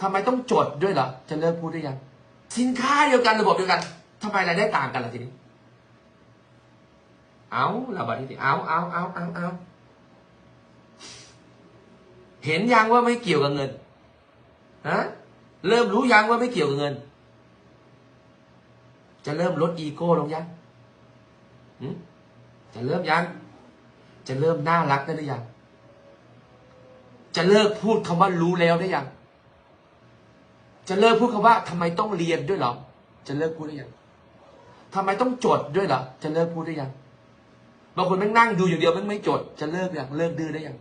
ทำไมต้องจดด้วยเหรอจะเลิกพูดได้ยัง สินค้าเดียวกันระบบเดียวกันทำไมรายได้ต่างกันล่ะทีนี้ เอาระบาดที่เอาเอาเอาเอาเอาเห็นยังว่าไม่เกี่ยวกับเงินฮะเริ่มรู้ยังว่าไม่เกี่ยวกับเงิน จะเริ่มลดอีโก้ลงยังจะเริ่มยัง จะเริ่มน่ารักได้หรือยัง จะเลิกพูดคำว่ารู้แล้วได้ยัง จะเลิกพูดคำว่าทำไมต้องเรียนด้วยเหรอ จะเลิกพูดได้ยังทำไมต้องจดด้วยเหรอ จะเลิกพูดได้ยังบางคนแม่งนั่งดูอย่างเดียวแม่งไม่จด จะเลิกยังเลิกดื้อได้ยัง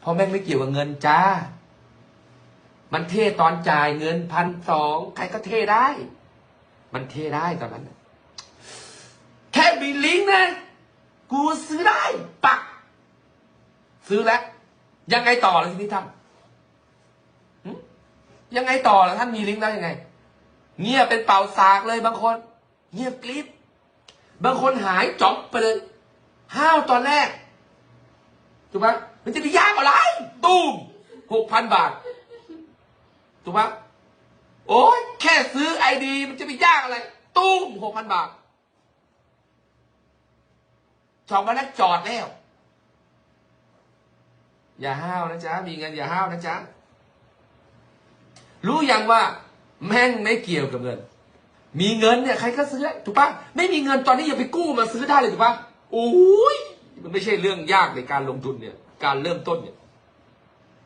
เพราะแม่งไม่เกี่ยวกับเงินจ้า มันเท่ตอนจ่ายเงินพันสองใครก็เท่ได้ มันเท่ได้ตอนนั้นแค่มีลิงก์นะกูซื้อได้ปัก ซื้อแล้วยังไงต่อเลยทีนี้ท่าน ยังไงต่อล่ะท่านมีลิงก์แล้วยังไง เงียบเป็นเป่าสากเลยบางคน เงียบกริบบางคนหายจอบไปเลยห้าวตอนแรกถูกปะมันจะไปยากอะไรตูมหกพันบาทถูกปะโอ้ยแค่ซื้อไอดี มันจะไปยากอะไร ตูมหกพันบาทสองวันนั้นจอดแล้ว อย่าห้าวนะจ๊ะ มีเงินอย่าห้าวนะจ๊ะ รู้ยังว่าแม่งไม่เกี่ยวกับเงิน มีเงินเนี่ยใครก็ซื้อได้ถูกปะไม่มีเงินตอนนี้อย่าไปกู้มาซื้อได้เลยถูกปะโอ้ยมันไม่ใช่เรื่องยากในการลงทุนเนี่ย การเริ่มต้นเนี่ย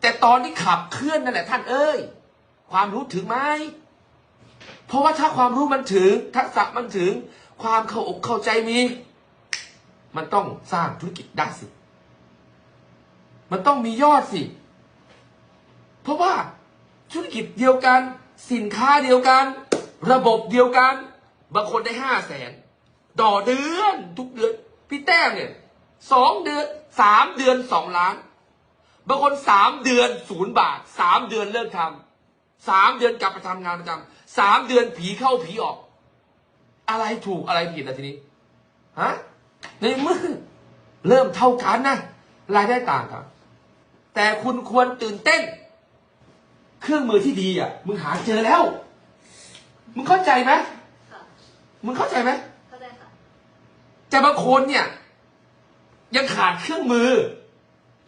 แต่ตอนที่ขับเคลื่อนนั่นแหละท่านเอ้ย ความรู้ถึงไหมเพราะว่าถ้าความรู้มันถึง ทักษะมันถึง ความเข้าอกเข้าใจมี มันต้องสร้างธุรกิจได้สิ มันต้องมียอดสิ เพราะว่า ธุรกิจเดียวกัน สินค้าเดียวกัน ระบบเดียวกัน บางคนได้ห้าแสนต่อเดือนทุกเดือน พี่แต้มเนี่ยสองเดือนสามเดือนสองล้าน บางคนสามเดือนศูนย์บาทสามเดือนเลิกทำสามเดือนกลับไปทำงานประจำสามเดือนผีเข้าผีออก อะไรถูกอะไรผิดอะทีนี้ฮะในเมื่อเริ่มเท่ากันนะรายได้ต่างกันแต่คุณควรตื่นเต้น รื่องมือที่ดีอะ มึงหาเจอแล้ว มึงเข้าใจไหมค่ะมึงเข้าใจไหมเข้าใจค่ะแต่บางคนเนี่ย ยังขาดเครื่องมือ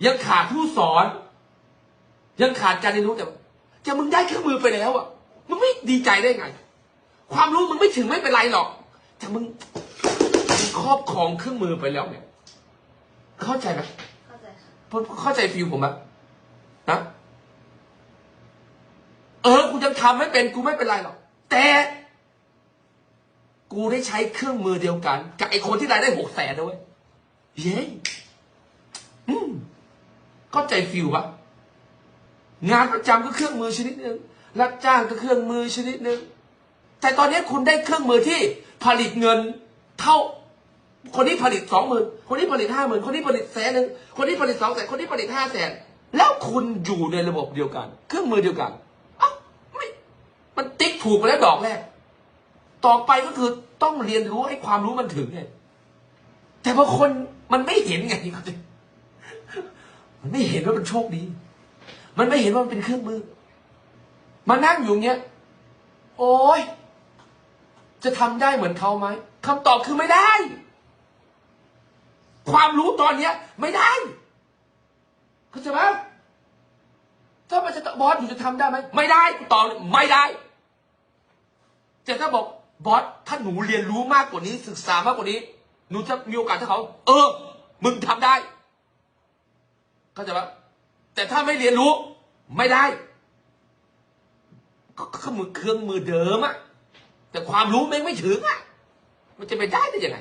ยังขาดผู้สอน ยังขาดการเรียนรู้แต่จะมึงได้เครื่องมือไปแล้วอะมึงไม่ดีใจได้ไง ความรู้มึงไม่ถึงไม่เป็นไรหรอกแต่มึงมึงครอบครองเครื่องมือไปแล้วเนี่ย เข้าใจไหมเข้าใจค่ะพเข้าใจฟิลผมไหมนะเออ กูยังทำไม่เป็นกูไม่เป็นไรหรอกแต่กูได้ใช้เครื่องมือเดียวกัน กับไอ้คนที่รายได้หกแสนด้วยเย้อืมเข้าใจฟิลปะงานประจำก็เครื่องมือชนิดหนึ่งรับจ้างก็เครื่องมือชนิดหนึ่งแต่ตอนนี้คุณได้เครื่องมือที่ผลิตเงินเท่า คนที่ผลิตสองหมื่นคนที่ผลิตห้าหมื่นคนที่ผลิตแสนหนึ่งคนที่ผลิตสองแสนคนที่ผลิตห้าแสนแล้วคุณอยู่ในระบบเดียวกัน เครื่องมือเดียวกัน มันติ๊กถูกไปแล้วดอกแรก ต่อไปก็คือต้องเรียนรู้ให้ความรู้มันถึงไงแต่บางคนมันไม่เห็นไงมันไม่เห็นว่ามันโชคดี มันไม่เห็นว่ามันเป็นเครื่องมือ มานั่งอยู่เงี้ย โอ้ย จะทำได้เหมือนเขาไหมคำตอบคือไม่ได้ ความรู้ตอนเนี้ย ไม่ได้เข้าใจไหม จะบอสอยู่จะทำได้ไหมไม่ได้กูตอบไม่ได้แต่ถ้าบอกบอสถ้าหนูเรียนรู้มากกว่านี้ ศึกษามากกว่านี้ หนูจะมีโอกาสถ้าเขา เออ มึงทำได้เข้าใจปะแต่ถ้าไม่เรียนรู้ ไม่ได้ก็ก็มือเครื่องมือเดิมอะแต่ความรู้แม่ไม่ถึงอะมันจะไปได้ได้ยังไง